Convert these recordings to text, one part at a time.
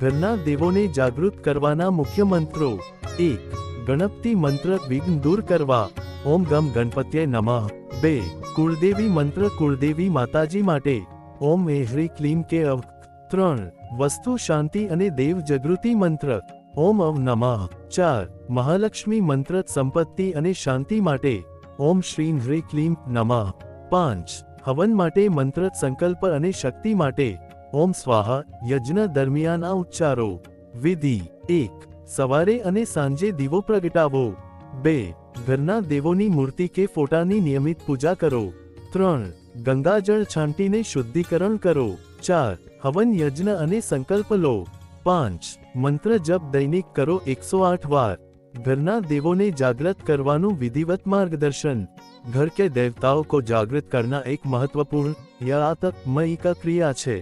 ઘરના દેવોને જાગૃત કરવાના મુખ્ય મંત્રો. એક, ગણપતિ મંત્ર વિઘ્ન દૂર કરવા. ઓમ ગમ ગણપત્ય નમઃ. બે, કુળદેવી મંત્ર કુળદેવી માતાજી માટે. ઓમ એ હ્રી ક્લીમ કે અવ. ત્રણ, વસ્તુ શાંતિ અને દેવ જાગૃતિ મંત્ર. ઓમ અવ નમઃ. ચાર, મહાલક્ષ્મી મંત્ર સંપત્તિ અને શાંતિ માટે. ઓમ શ્રી હ્રી ક્લીમ નમઃ. પાંચ, હવન માટે મંત્ર સંકલ્પ અને શક્તિ માટે. ઓમ સ્વાહા યજ્ઞ દરમિયાન આ ઉચ્ચારો વિધિ એક સવારે અને સાંજે દીવો પ્રગટાવો બે ઘરના દેવોની મૂર્તિ કે ફોટાની નિયમિત પૂજા કરો ત્રણ ગંગાજળ છાંટીને શુદ્ધિકરણ કરો ચાર હવન યજ્ઞ અને સંકલ્પ લો પાંચ મંત્ર જપ દૈનિક કરો એકસો આઠ વાર ઘરના દેવોને જાગૃત કરવાનું વિધિવત માર્ગદર્શન घर के देवताओं को जागृत करना एक महत्वपूर्ण यातकमयी का क्रिया છે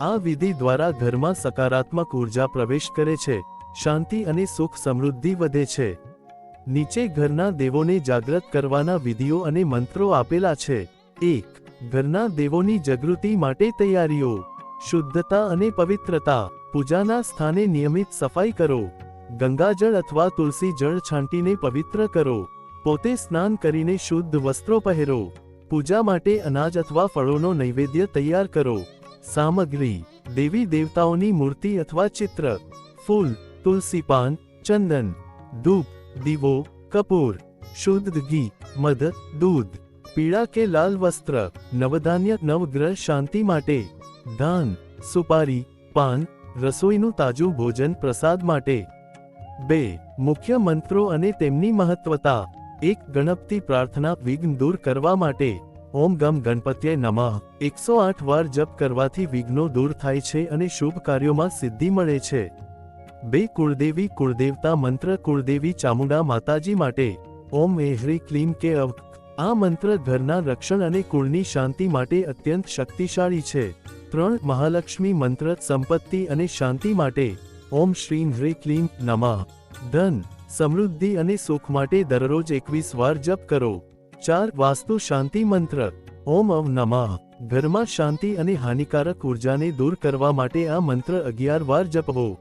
આ વિધિ દ્વારા ઘરમાં સકારાત્મક ઊર્જા પ્રવેશ કરે છે, શાંતિ અને સુખ સમૃદ્ધિ વધે છે. નીચે ઘરના દેવોને જાગૃત કરવાના વિધિઓ અને મંત્રો આપેલા છે. એક, ઘરના દેવોની જાગૃતિ માટે તૈયારીઓ. શુદ્ધતા અને પવિત્રતા. પૂજાના સ્થાને નિયમિત સફાઈ કરો. ગંગાજળ અથવા તુલસી જળ છાંટીને પવિત્ર કરો. પોતે સ્નાન કરીને શુદ્ધ વસ્ત્રો પહેરો. પૂજા માટે અનાજ અથવા ફળોનો નૈવેદ્ય તૈયાર કરો. સામગ્રી, દેવી દેવતાઓની મૂર્તિ અથવા ચિત્ર, ફૂલ, તુલસી પાન, ચંદન, ધૂપ, દીવો, કપૂર, શુદ્ધ ઘી, મધ, દૂધ, પીળા કે લાલ વસ્ત્ર, નવધાન્ય નવગ્રહ શાંતિ માટે, ધાન, સુપારી, પાન, રસોઈનું તાજું ભોજન પ્રસાદ માટે. બે, મુખ્ય મંત્રો અને તેમની મહત્વતા. એક, ગણપતિ પ્રાર્થના વિઘ્ન દૂર કરવા માટે. ઓમ ગમ ગણપત્ય નમઃ. એકસો આઠ વાર જપ કરવાથી વિઘ્નો દૂર થાય છે અને શુભ કાર્યોમાં સિદ્ધિ મળે છે. બે કુળદેવી કુળદેવતા મંત્ર કુળદેવી ચામુંડા માતાજી માટે. ઓમ એ હ્રી ક્લીમ કે અવ આ મંત્ર ઘરના રક્ષણ અને કુળની શાંતિ માટે અત્યંત શક્તિશાળી છે. ત્રણ મહાલક્ષ્મી મંત્ર સંપત્તિ અને શાંતિ માટે. ઓમ શ્રીમ હ્રી ક્લીમ નમઃ. ધન, સમૃદ્ધિ અને સુખ માટે દરરોજ એકવીસ વાર જપ કરો. ચાર વાસ્તુ શાંતિ મંત્ર. ઓમ અવ નમઃ. ઘરમાં શાંતિ અને હાનિકારક ઉર્જાને દૂર કરવા માટે આ મંત્ર અગિયાર વાર જપવો.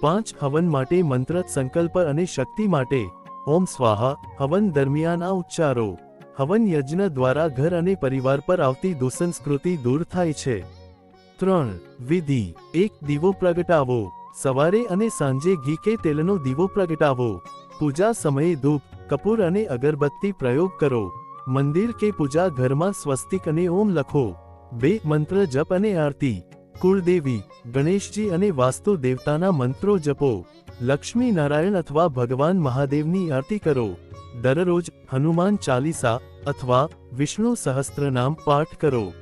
પાંચ, હવન માટે મંત્ર સંકલ્પ અને શક્તિ માટે. ઓમ સ્વાહા. હવન દરમિયાન આ ઉચ્ચારો. હવન યજ્ઞ દ્વારા ઘર અને પરિવાર પર આવતી દુસંસ્કૃતિ દૂર થાય છે. ત્રણ, વિધિ. એક, દીવો પ્રગટાવો. સવારે અને સાંજે ઘી કે તેલનો દીવો પ્રગટાવો. પૂજા સમયે ધૂપ. કપૂર અને અગરબત્તી પ્રયોગ કરો. મંદિર કે પૂજા ઘરમાં સ્વસ્તિક અને ઓમ લખો. બે, મંત્ર જપ અને આરતી. કુળદેવી, ગણેશજી અને વાસ્તુ દેવતાના મંત્રો જપો. લક્ષ્મી નારાયણ અથવા ભગવાન મહાદેવની આરતી કરો. દરરોજ હનુમાન ચાલીસા અથવા વિષ્ણુ સહસ્ત્રનામ પાઠ કરો.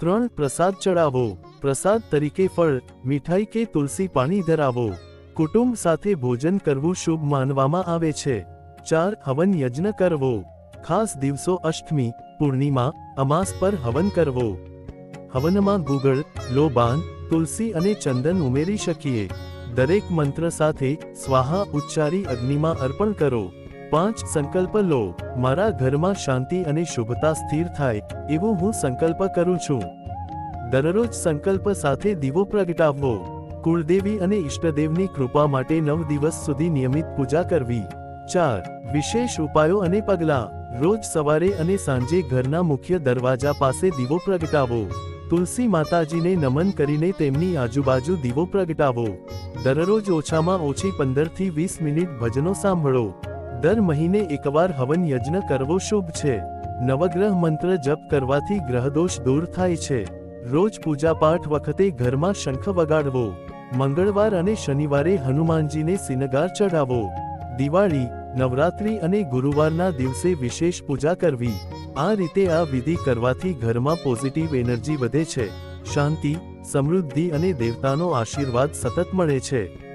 ત્રણ, પ્રસાદ ચડાવો પ્રસાદ તરીકે ફળ, મીઠાઈ કે તુલસી પાણી ધરાવો. કુટુંબ સાથે ભોજન કરવું શુભ માનવામાં આવે છે. ચાર હવન યજ્ઞ કરવો. ખાસ દિવસો અષ્ટમી, પૂર્ણિમા, અમાસ પર હવન કરવો. હવનમાં ગુગળ, લોબાન, તુલસી અને ચંદન ઉમેરી શકીએ. દરેક મંત્ર સાથે સ્વાહા ઉચ્ચારી અગ્નિમાં અર્પણ કરો. પાંચ સંકલ્પ લો. મારા ઘરમાં શાંતિ અને શુભતા સ્થિર થાય, એવું હું સંકલ્પ કરું છું. દરરોજ સંકલ્પ સાથે દીવો પ્રગટાવવો. કુળદેવી અને ઈષ્ટદેવની કૃપા માટે નવ દિવસ સુધી નિયમિત પૂજા કરવી. ચાર, વિશેષ ઉપાયો અને પગલાં. રોજ સવારે અને સાંજે ઘરના મુખ્ય દરવાજા પાસે દીવો પ્રગટાવો. તુલસી માતાજીને નમન કરીને તેમની આજુબાજુ દીવો પ્રગટાવો. દરરોજ ઓછામાં ઓછી પંદરથી વીસ મિનિટ ભજનો સાંભળો. દર મહિને એકવાર હવન યજ્ઞ કરવો શુભ છે. નવગ્રહ મંત્ર જપ કરવાથી ગ્રહદોષ દૂર થાય છે. રોજ પૂજાપાઠ વખતે ઘરમાં શંખ વગાડવો. મંગળવાર અને શનિવારે હનુમાનજીને સિનગાર ચઢાવો. દિવાળી નવરાત્રી અને ગુરુવારના દિવસે વિશેષ પૂજા કરવી. આ રીતે આ વિધિ કરવાથી ઘરમાં પોઝિટિવ એનર્જી વધે છે. શાંતિ, સમૃદ્ધિ અને દેવતાનો આશીર્વાદ સતત મળે છે.